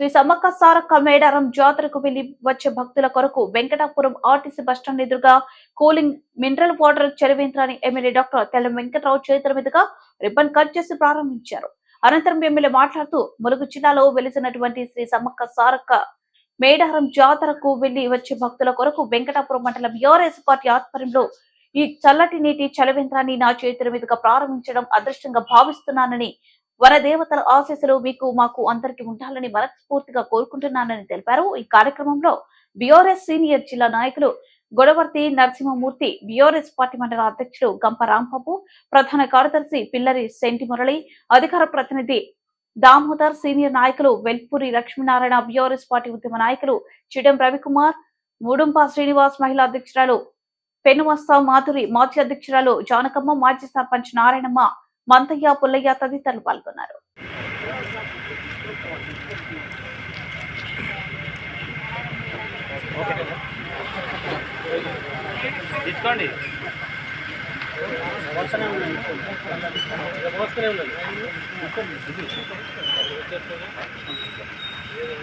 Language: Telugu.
శ్రీ సమ్మక్క సారక్క మేడారం జాతరకు వెళ్ళి వచ్చే భక్తుల కొరకు వెంకటాపురం ఆర్టీసీ బస్టాండ్ ఎదురుగా కూలింగ్ మినరల్ వాటర్ చెరువేంద్రాన్ని ఎమ్మెల్యే డాక్టర్ తెల్ల వెంకటరావు చేతుల మీదుగా రిబ్బన్ కట్ చేసి ప్రారంభించారు. అనంతరం ఎమ్మెల్యే మాట్లాడుతూ ములుగు జిల్లాలో వెలిసినటువంటి శ్రీ సమ్మక్క సారక్క మేడారం జాతరకు వెళ్ళి వచ్చే భక్తుల కొరకు వెంకటాపురం మండలం బీఆర్ఎస్ పార్టీ ఆధ్వర్యంలో ఈ చల్లటి నీటి చలవేంద్రాన్ని నా చేతుల మీదుగా ప్రారంభించడం అదృష్టంగా భావిస్తున్నానని వరదేవతల ఆశీస్సులు మీకు మాకు అందరికి ఉండాలని మనస్ఫూర్తిగా కోరుకుంటున్నానని తెలిపారు. ఈ కార్యక్రమంలో బిఆర్ఎస్ సీనియర్ జిల్లా నాయకులు గొడవర్తి నరసింహమూర్తి బిఆర్ఎస్ పార్టీ మండల అధ్యక్షులు గంప రాంబాబు ప్రధాన కార్యదర్శి పిల్లరి సెంటి మురళి అధికార ప్రతినిధి దామోదర్ సీనియర్ నాయకులు వెల్పూరి లక్ష్మీనారాయణ బీఆర్ఎస్ పార్టీ ఉద్యమ నాయకులు చిడం రవికుమార్ మూడుంప శ్రీనివాస్ మహిళా అధ్యక్షురాలు పెనుమస్తా మాధురి మాజీ అధ్యక్షురాలు జానకమ్మ మాజీ సర్పంచ్ నారాయణమ్మ మంతయ్య పుల్లయ్య తదితరులు పాల్గొన్నారు. తీసుకోండి